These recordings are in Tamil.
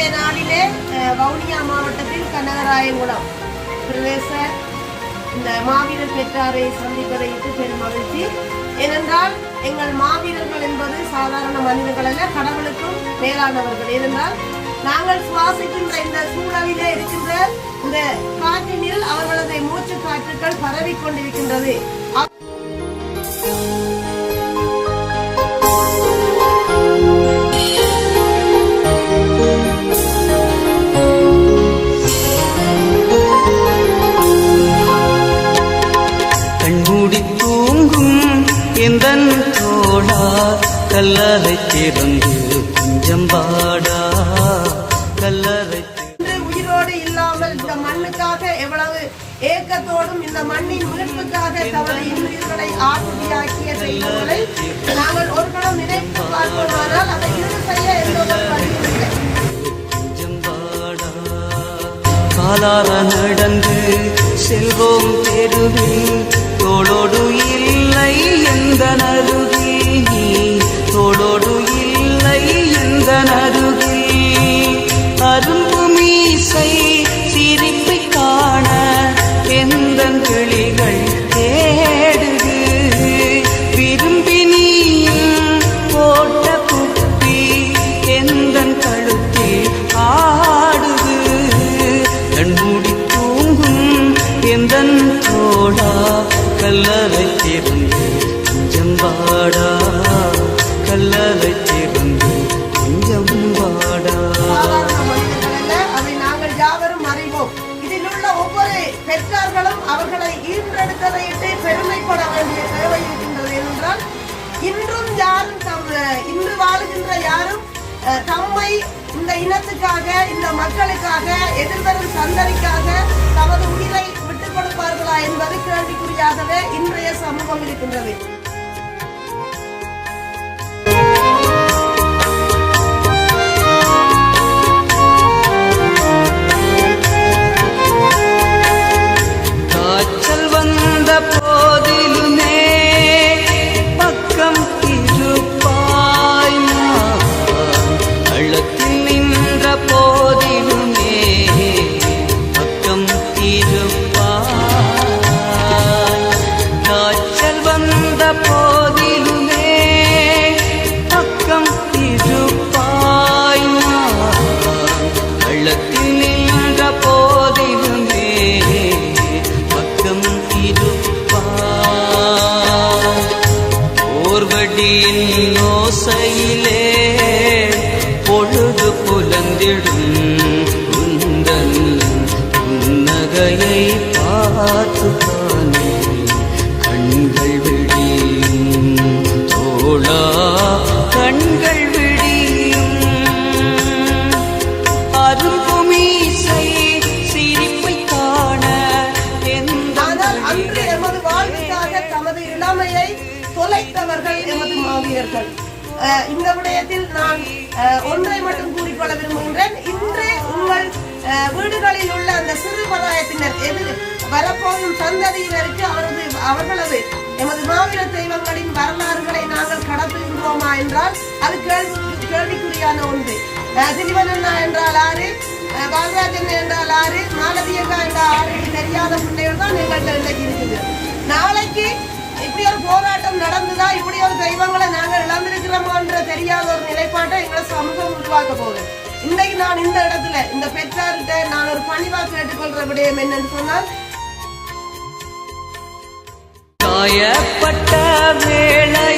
இன்றைய நாளிலே வவுனியா மாவட்டத்தில் கனகராயங்குளம் பிரதேச இந்த மாவீரர் பெற்றாரை சந்திப்பதை இட்டு பெரும் மகிழ்ச்சி. ஏனென்றால் எங்கள் மாவீரர்கள் என்பது சாதாரண மனிதர்கள் அல்ல கடவுளுக்கும் மேலானவர்கள். இருந்தால் நாங்கள் சுவாசிக்கின்ற இந்த சூழலிலே இருக்கின்ற இந்த காற்றினில் அவர்களது மூச்சு காற்றுகள் பரவிக் கொண்டிருக்கின்றது கல்லறை திறந்து கொஞ்சம் பாடா. கல்லறை உயிரோடு இல்லாமல் இந்த மண்ணுக்காக எவ்வளவு ஏக்கத்தோடும் இந்த மண்ணின் மீட்புக்காக தமது இன்னுயிர்களை ஆகுதியாக்கிய தெய்வங்களை நாங்கள் ஒரு கணம் நினைத்து பார்ப்போமானால் அதை ஈடு செய்ய எந்த காலார நடந்து செல்வோம் தெருவில் தோளோடு இல்லை எந்த நருகில் கல்லறை திறந்து கொஞ்சம் வாடா கல்லறை திறந்து கொஞ்சம் வாடா அல்ல அதை நாங்கள் யாவரும் அறிவோம் இதில் உள்ள ஒவ்வொரு பெற்றார்களும் அவர்களை ஈன்றெடுத்ததையிட்டு பெருமைப்பட வேண்டிய தேவை இருக்கின்றது என்றால் இன்றும் யாரும் தம் இன்று வாழுகின்ற யாரும் தம்மை இந்த இனத்துக்காக இந்த மக்களுக்காக எதிர்வரும் சந்ததிக்காக தமது உயிரை விட்டுக் கொடுப்பார்களா என்பது கேள்விக்குறியாகவே இன்றைய சமூகம் இருக்கின்றது. போதிலுமே பக்கம் இருப்பாய் நான். நின்ற போதிலுமே பக்கம் இருப்பாய் ஓர்வடியின் ஓசையிலே பொழுது புலந்திடும் உந்தன் புன்னகையை பார்த்து தானே தொலைத்தவர்கள் எமது மாவீரர்கள். இந்த விடயத்தில் நான் ஒன்றை மட்டும் கூறிக்கொள்ள விரும்புகின்றேன். இன்று உங்கள் வீடுகளில் உள்ள அந்த சிறு பதாயத்தினர் எதிர் வரப்போகும் சந்ததியினருக்கு அவரது அவர்களது எமது மாவீர தெய்வங்களின் வரலாறுகளை நாங்கள் கடத்துகின்றோமா என்றால் அது கேள்வி கேள்விக்குறியான ஒன்று. சிறுவனண்ணா என்றால் ஆறு பாலராஜன் என்றால் ஆறு மாலதியக்கா என்ற ஆறு தெரியாத பிள்ளைகள் தான் எங்கள்கிட்ட இன்றைக்கு இருக்குது. நாளைக்கு இப்படி ஒரு போராட்டம் நடந்துதா இப்படி ஒரு தெய்வங்களை நாங்கள் இழந்திருக்கிறோமோன்ற தெரியாத ஒரு நிலைப்பாட்டை எங்களை சமூகம் உருவாக்க போகுது. இன்னைக்கு நான் இந்த இடத்துல இந்த பெற்றார்கிட்ட நான் ஒரு பணிவா கேட்டுக்கொள்ற விடயம் என்னன்னு சொன்னால் காயப்பட்ட வேளையிலும்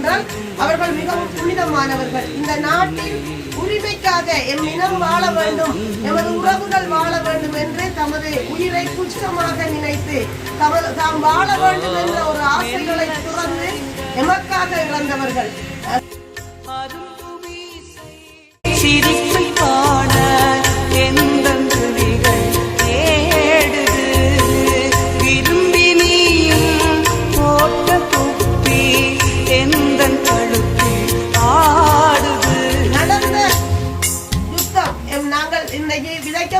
ஏனென்றால் அவர்கள் மிகவும் புனிதமானவர்கள். இந்த நாட்டின் உரிமைக்காக எம் இனம் வாழ வேண்டும் எமது உறவுகள் வாழ வேண்டும் என்று தமது உயிரை துச்சமாக நினைத்து தமது தாம் வாழ வேண்டும் என்ற ஒரு ஆசைகளை துறந்து எமக்காக இறந்தவர்கள்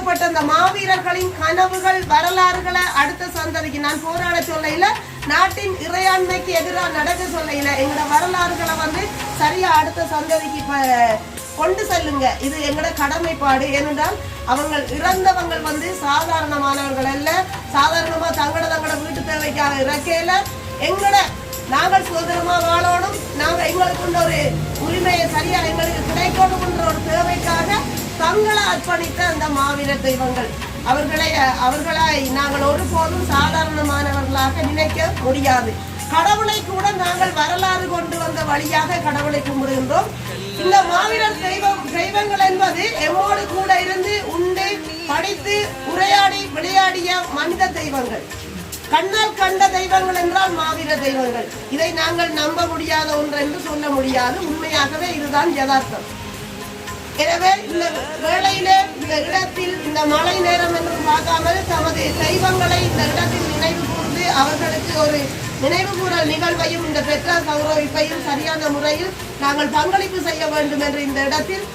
விதைக்கப்பட்ட அந்த மாவீரர்களின் கனவுகள் வரலாறுகளை அடுத்த சந்ததிக்கு நான் போராட சொல்லையில நாட்டின் இறையாண்மைக்கு எதிராக நடக்க சொல்லையில எங்களோட வரலாறுகளை வந்து சரியா அடுத்த சந்ததிக்கு ப- கொண்டு செல்லுங்க. இது எங்களோட கடமைப்பாடு. ஏனென்றால் அவங்க இறந்தவங்கள் வந்து சாதாரணமானவர்கள் அல்ல. சாதாரணமா தங்கட தங்கட வீட்டு தேவைக்காக இறக்கையில எங்களோட நாங்கள் சுதந்திரமா வாழணும். நாங்கள் எங்களுக்கு ஒரு உரிமையை சரியா எங்களுக்கு கிடைக்கணும்ன்ற ஒரு தேவைக்காக தங்களை அர்ப்பணித்த அந்த மாவீர தெய்வங்கள். அவர்களை அவர்களை நாங்கள் ஒருபோதும் சாதாரணமானவர்களாக நினைக்க முடியாது. கடவுளை கூட நாங்கள் வரலாறு கொண்டு வந்த வழியாக கடவுளை கும்பிடுகின்றோம். இந்த மாவீரர் தெய்வம் தெய்வங்கள் என்பது எம்மோடு கூட இருந்து உண்டு படித்து உரையாடி விளையாடிய மனித தெய்வங்கள். கண்ணால் கண்ட தெய்வங்கள் என்றால் மாவீர தெய்வங்கள். இதை நாங்கள் நம்ப முடியாத ஒன்று என்று சொல்ல முடியாது. உண்மையாகவே இதுதான் யதார்த்தம். எனவே இந்த வேளையிலே இந்த இடத்தில் இந்த மழை நேரம் என்று பார்க்காமல் தமது தெய்வங்களை இந்த இடத்தில் நினைவு கூர்ந்து அவர்களுக்கு ஒரு நினைவு கூறல் நிகழ்வையும் இந்த பெற்றார் கௌரவிப்பையும் சரியான முறையில் நாங்கள் பங்களிப்பு செய்ய வேண்டும் என்று இந்த இடத்தில்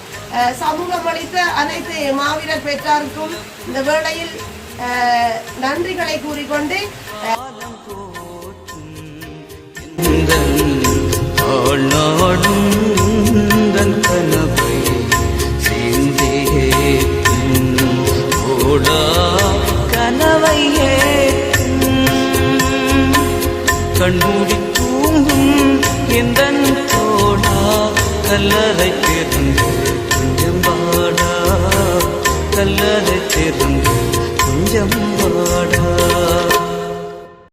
சமூகம் அளித்த அனைத்து மாவீரர் பெற்றாருக்கும் இந்த வேளையில் நன்றிகளை கூறிக்கொண்டு தூங்கும் எந்தன் தோடா கல்லறை திறந்து கொஞ்சம் பாடா கல்லறை திறந்து கொஞ்சம் பாடா